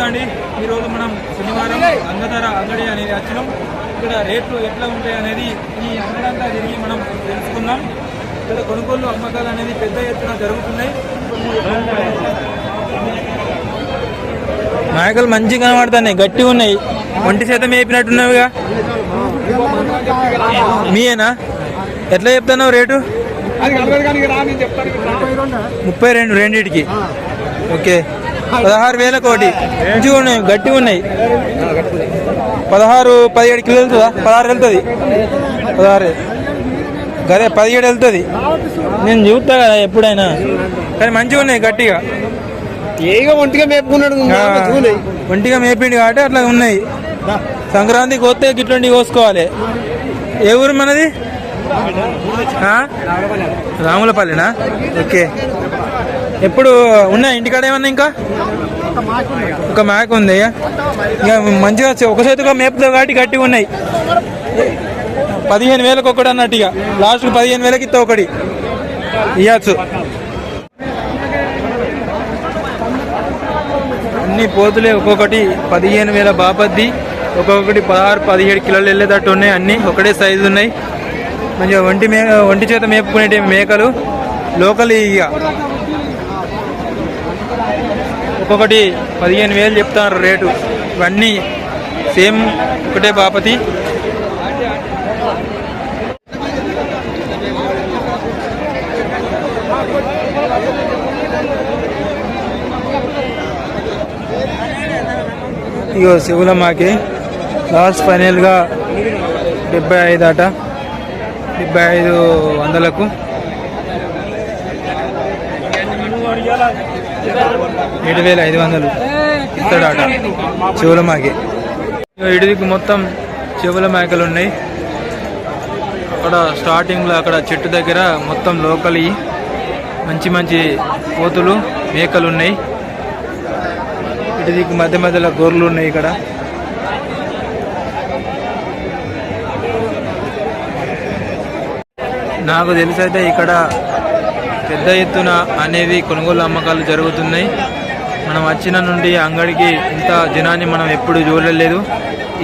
నమస్తే అండి ఈరోజు మనం శనివారం అంగధర అంగడి అనేది వచ్చినాం. ఇక్కడ రేట్లు ఎట్లా ఉంటాయి అనేది ఈ అంగడంతా తిరిగి మనం తెలుసుకుందాం. ఇక్కడ కొనుగోలు అమ్మకాలు అనేది పెద్ద ఎత్తున జరుగుతున్నాయి. నాయకులు మంచిగా కనబడుతున్నాయి. గట్టిగా ఉన్నాయి. ఒంటి శాతం వేపినట్టున్నావుగా మీయేనా? ఎట్లా చెప్తున్నావు రేటు? ముప్పై రెండు రెండింటికి ఓకే. పదహారు వేల కోటి. మంచిగా ఉన్నాయి గట్టిగా ఉన్నాయి. పదహారు పదిహేడు కిలో వెళ్తుందా? పదహారు వెళ్తుంది. పదహారు. గదే పదిహేడు వెళ్తుంది. నేను చూస్తా కదా ఎప్పుడైనా. కానీ మంచిగా ఉన్నాయి గట్టిగా. ఏగా ఒంటిగా మేపుకున్నాడు ఒంటిగా మేపిండి కాబట్టి అట్లా ఉన్నాయి. సంక్రాంతికి వస్తే గిట్లాంటివి కోసుకోవాలి. ఏ ఊరు మనది? రాములపల్లినా ఓకే. ఎప్పుడు ఉన్నాయి? ఇంటికాడ ఏమన్నా ఇంకా? ఒక మేక ఉంది ఇక మంచిగా ఒక చేతిగా మేపుతో కాబట్టి గట్టిగా ఉన్నాయి. పదిహేను వేలకు ఒకటి అన్నట్టు ఇక. లాస్ట్ పదిహేను వేలకి ఇస్తా ఒకటి. ఇవ్వచ్చు అన్ని పోతులే. ఒక్కొక్కటి పదిహేను వేల బాపద్ది. ఒక్కొక్కటి పదహారు పదిహేడు కిలోలు వెళ్ళేటట్టు ఉన్నాయి అన్ని. ఒకటే సైజు ఉన్నాయి. మంచిగా ఒంటి మే ఒంటి చేత మేపుకునేటి మేకలు. లోకల్ ఇక. ఒక్కొక్కటి పదిహేను వేలు చెప్తారు రేటు. ఇవన్నీ సేమ్ ఒకటే బాపతి. ఇగో శివులమ్మకి లాస్ట్ ఫైనల్గా డెబ్బై ఐదు అట. డెబ్బై ఐదు వందలకు. ఏడు వేల ఐదు వందలు. ఇస్తాడట శివులమాకి ఇడిదికి మొత్తం చెవుల మేకలు ఉన్నాయి. అక్కడ స్టార్టింగ్లో అక్కడ చెట్టు దగ్గర మొత్తం లోకలి మంచి మంచి కోతులు మేకలు ఉన్నాయి. ఇటు మధ్య మధ్యలో గొర్రెలు ఉన్నాయి ఇక్కడ. నాకు తెలిసి అయితే ఇక్కడ పెద్ద ఎత్తున అనేవి కొనుగోలు అమ్మకాలు జరుగుతున్నాయి. మనం వచ్చిన నుండి అంగడికి ఇంత జనాన్ని మనం ఎప్పుడు చూడలేదు.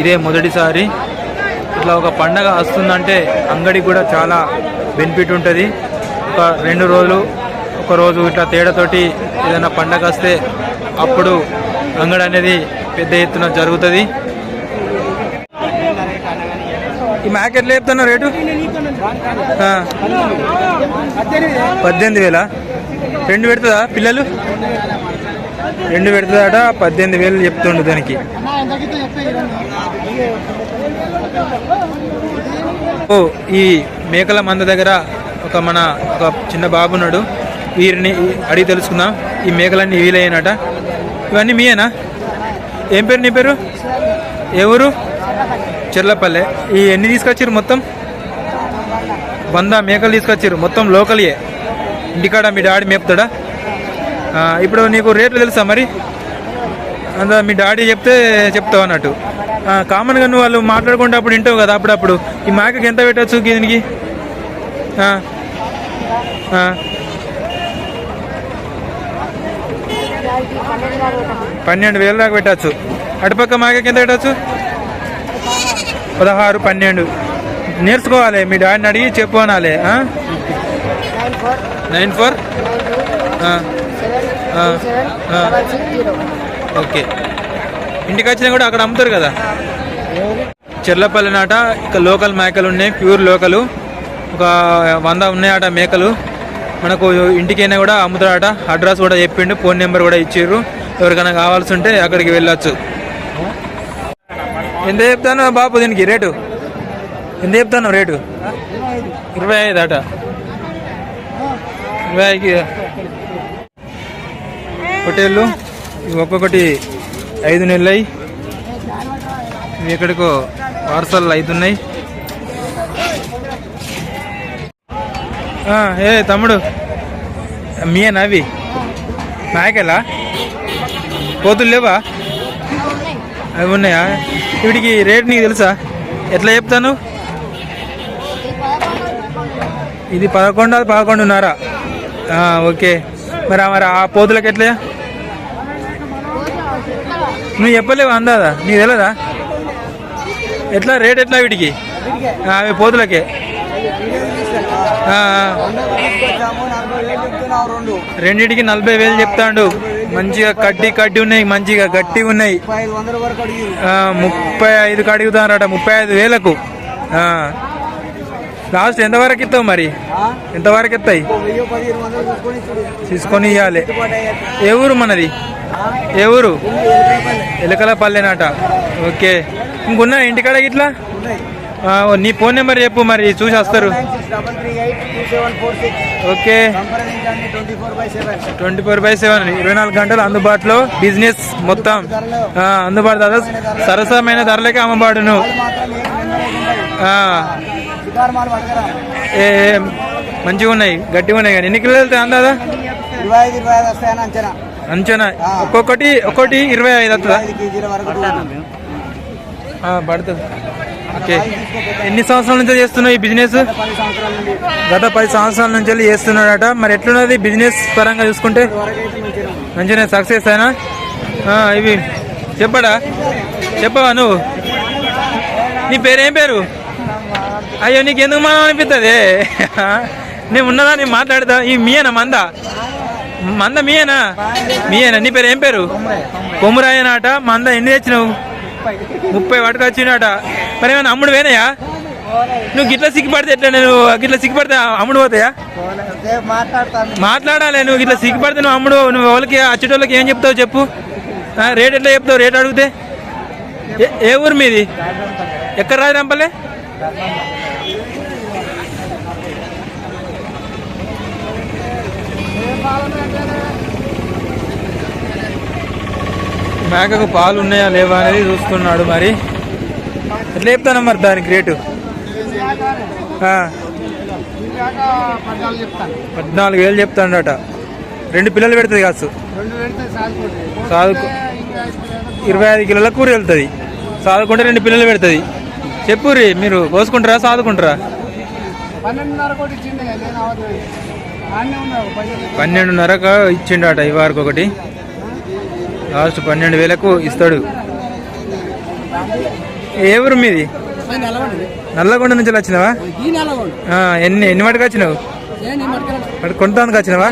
ఇదే మొదటిసారి. ఇట్లా ఒక పండగ వస్తుందంటే అంగడికి కూడా చాలా బెనిఫిట్ ఉంటుంది. ఒక రెండు రోజులు ఒక రోజు ఇట్లా తేడాతోటి ఏదైనా పండగ వస్తే అప్పుడు అంగడి అనేది పెద్ద ఎత్తున జరుగుతుంది. ఈ మ్యాకెట్లో చెప్తున్నా రేటు? పద్దెనిమిది వేల? రెండు పెడుతుందా పిల్లలు? రెండు పెడుతుందట పద్దెనిమిది వేలు చెప్తుండు దానికి. ఓ ఈ మేకల మంద దగ్గర ఒక మన ఒక చిన్న బాబు ఉన్నాడు. వీరిని అడిగి తెలుసుకుందాం. ఈ మేకలన్నీ వీలయ్యానట ఇవన్నీ మీయేనా? ఏం పేరు నీ పేరు? ఎవరు చెర్లపల్లె. ఈ ఎన్ని తీసుకొచ్చారు మొత్తం? వంద మేకలు తీసుకొచ్చారు మొత్తం లోకలియే. ఇంటికాడ మీ డాడీ మేపుతాడా? ఇప్పుడు నీకు రేట్లు తెలుసా మరి? అంత మీ డాడీ చెప్తే చెప్తావు అన్నట్టు. కామన్గా నువ్వు వాళ్ళు మాట్లాడుకుంటే అప్పుడు వింటావు కదా అప్పుడప్పుడు. ఈ మేకకి ఎంత పెట్టచ్చు దీనికి? పన్నెండు వేలు దాకా పెట్టచ్చు. అటుపక్క మేకకి ఎంత పెట్టచ్చు? పదహారు పన్నెండు. నేర్చుకోవాలి మీ డాడీని అడిగి చెప్పు అనాలి నైన్ ఫోర్? ఓకే. ఇంటికి వచ్చినా కూడా అక్కడ అమ్ముతారు కదా? చెర్లపల్లి నాట ఇక లోకల్ మేకలు ఉన్నాయి ప్యూర్ లోకలు. ఒక వంద ఉన్నాయట మేకలు. మనకు ఇంటికైనా కూడా అమ్ముతాడట అడ్రస్ కూడా చెప్పిండు ఫోన్ నెంబర్ కూడా ఇచ్చారు ఎవరికైనా కావాల్సి ఉంటే అక్కడికి వెళ్ళొచ్చు. ఎంత చెప్తాను బాబు దీనికి రేటు? ఎంత చెప్తాను రేటు? ఇరవై ఐదు అట. ఇరవై ఐదు హోటళ్ళు ఇవి ఒక్కొక్కటి ఐదు నెలలు. ఇవి ఎక్కడికో పార్సల్ అవుతున్నాయి ఏ తమ్ముడు మీయేనా అవి? మేకలా కోతులు లేవా? అవి ఉన్నాయా? వీటికి రేట్ నీకు తెలుసా? ఎట్లా చెప్తాను? ఇది పదకొండు అది పదకొండున్నర ఓకే. మరి మరి ఆ పోతులకి ఎట్లా? నువ్వు చెప్పలేవు అందాదా? నీకు తెలియదా ఎట్లా రేట్ ఎట్లా వీటికి? అవి పోతులకే. రెండింటికి నలభై వేలు చెప్తాడు. మంచిగా కడ్డీ కడ్డీ ఉన్నాయి మంచిగా గట్టి ఉన్నాయి. ముప్పై ఐదుకి అడుగుతారట ముప్పై ఐదు వేలకు. ఆ. లాస్ట్ ఎంతవరకు ఇస్తావు మరి? ఎంతవరకు ఇస్తాయి. తీసుకొని ఇవ్వాలి. ఏ ఊరు మనది? ఏ ఊరు? ఎలకల పల్లెనాట ఓకే. ఇంకున్నా ఇంటికాడ ఇట్లా నీ ఫోన్ నెంబర్ చెప్పు మరి చూసి వస్తారు. Okay. Twenty four by seven. ఇరవై నాలుగు గంటలు అందుబాటులో బిజినెస్ మొత్తం. అందుబాటు సరసమైన ధరలకే అమ్మబాడును మంచిగా ఉన్నాయి గట్టిగా ఉన్నాయి కానీ. ఎన్ని కిలోలు వెళ్తాయి అందాదా ఇరవై ఐదు ఇరవై ఐదు వస్తాయని అంచనా. అంచనా? ఒక్కొక్కటి ఒక్కొక్కటి ఇరవై ఐదు వస్తుందా? పడుతుంది. ఓకే. ఎన్ని సంవత్సరాల నుంచి చేస్తున్నావు ఈ బిజినెస్ గత పది సంవత్సరాల నుంచి వెళ్ళి చేస్తున్నాడట. మరి ఎట్లున్నది బిజినెస్ పరంగా చూసుకుంటే? మంచిగా సక్సెస్ అయినా ఆ, ఇవి చెప్పడా? చెప్పవా నువ్వు? నీ పేరేం పేరు? అయ్యో నీకు ఎందుకు మనం అనిపిస్తుంది నేను ఉన్నదా నేను మాట్లాడతా. ఈ మీయేనా మంద? మంద మీయేనా? మీయేనా? నీ పేరు ఏం పేరు? కొమురాయనాట. మంద ఎన్ని తెచ్చినావు? ముప్పై వాటికి వచ్చినట. మరి ఏమైనా అమ్ముడు వేనయా నువ్వు గిట్లా సిగ్గుపడితే ఎట్లా? నేను గిట్లా సిగ్గుపడితే అమ్ముడు పోతాయా? మాట్లాడాలి. నువ్వు గిట్లా సిగ్గుపడితే నువ్వు అమ్ముడు నువ్వు వాళ్ళకి అచ్చేటోళ్ళకి ఏం చెప్తావు చెప్పు? రేట్ ఎట్లా చెప్తావు? రేట్ అడిగితే? ఏ- ఏ ఊరు మీది? ఎక్కడ రాదు రంపలే మేకకు పాలు ఉన్నాయా లేవా అనేది చూస్తున్నాడు మరి. ఎట్లా చెప్తాను మరి దానికి రేటు? పద్నాలుగు చెప్తాను పద్నాలుగు వేలు చెప్తాడట. రెండు పిల్లలు పెడుతుంది కాసు రెండు సాదుకు ఇరవై ఐదు కిలోల కూర వెళ్తుంది. సాదుకుంటే రెండు పిల్లలు పెడుతుంది. చెప్పు మీరు కోసుకుంటారా సాదుకుంటారా? పన్నెండున్నరకు ఇచ్చిండట ఈ వారికి ఒకటి. లాస్ట్ పన్నెండు వేలకు ఇస్తాడు. ఏ ఊరు మీది? నల్లగొండ నుంచి వచ్చినావా? ఎన్ని ఎన్ని మటుకు వచ్చినావు? కొంటానికి వచ్చినావా?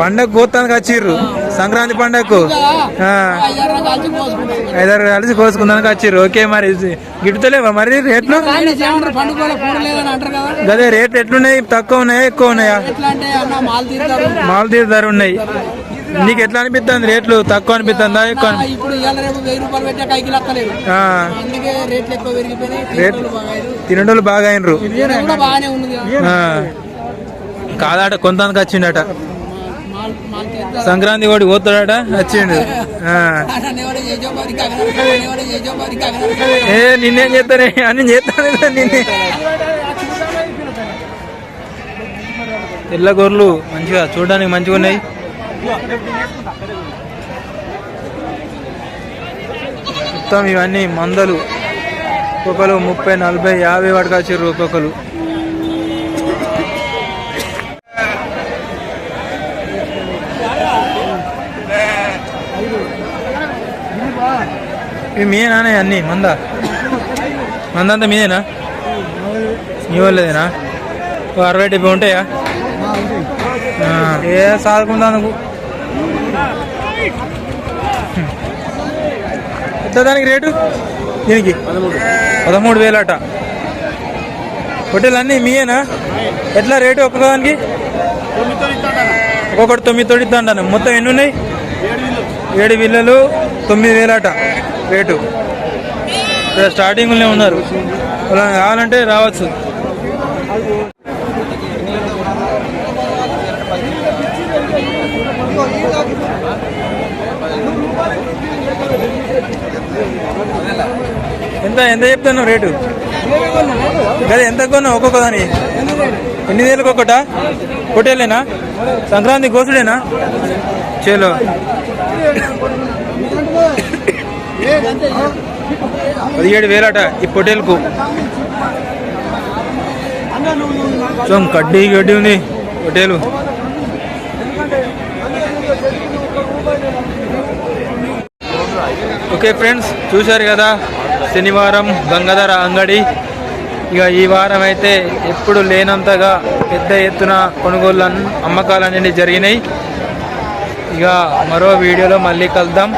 పండుగ. కోతానికి వచ్చిర్రు. సంక్రాంతి పండగకు ఐదారు కలిసి కోసుకుందానికి వచ్చిర్రు. ఓకే మరి గిట్టుతలేవా మరి రేట్లు? గదే రేట్లు ఎట్లున్నాయి? తక్కువ ఉన్నాయా ఎక్కువ ఉన్నాయా? మాలు ధర ఉన్నాయి. నీకు ఎట్లా అనిపిస్తుంది రేట్లు? తక్కువ అనిపిస్తుందా ఎక్కువ రేట్లు. తినడోళ్ళు బాగా అయినరు. కాదాట కొంతానికి వచ్చిండట సంక్రాంతి కూడా పోతాడట? వచ్చిండు. ఏ నిన్నేం చేస్తానే అని చేస్తాను నిన్నే. తెల్ల గొర్రెలు మంచిగా చూడడానికి మంచిగా ఉన్నాయి. మొత్తం ఇవన్నీ మందలు. ఒక్కొక్కరు ముప్పై నలభై యాభై వాటికి వచ్చారు ఒక్కొక్కరు. ఇవి మీయేనా అన్ని? మంద? మందంతా మీదేనా? మీ వాళ్ళదేనా? అరవై డెబ్బై ఉంటాయా? ఏ సాదుకుందా నువ్వు ఎంత దానికి రేటు? దీనికి? పదమూడు వేలట. హోటల్ అన్నీ మీయేనా? ఎట్లా రేటు ఒక్కొక్కదానికి ఒక్కొక్కటి తొమ్మిది తోటి ఇద్దాను మొత్తం ఎన్ని ఉన్నాయి? ఏడు విల్లలు. తొమ్మిది వేలట. రేటు. ఇక్కడ స్టార్టింగ్లోనే ఉన్నారు. అలా కావాలంటే రావచ్చు. ఎంత ఎంత చెప్తున్నావు రేటు? కదా ఎంత కొన్నావు ఒక్కొక్క దాని ఎన్ని వేలకు ఒక్కట? పొట్టేలేనా సంక్రాంతి గోసుడేనా చేలో. పదిహేడు వేలట ఈ పొటేల్కు సో కడ్డీ గడ్డి ఉంది పొటేలు ఓకే ఫ్రెండ్స్ చూశారు కదా శనివారం గంగాధర అంగడి. ఇక ఈ వారం అయితే ఎప్పుడు లేనంతగా పెద్ద ఎత్తున కొనుగోళ్ళు అమ్మకాలు అనేవి జరిగినాయి. ఇక మరో వీడియోలో మళ్ళీ కలుద్దాం.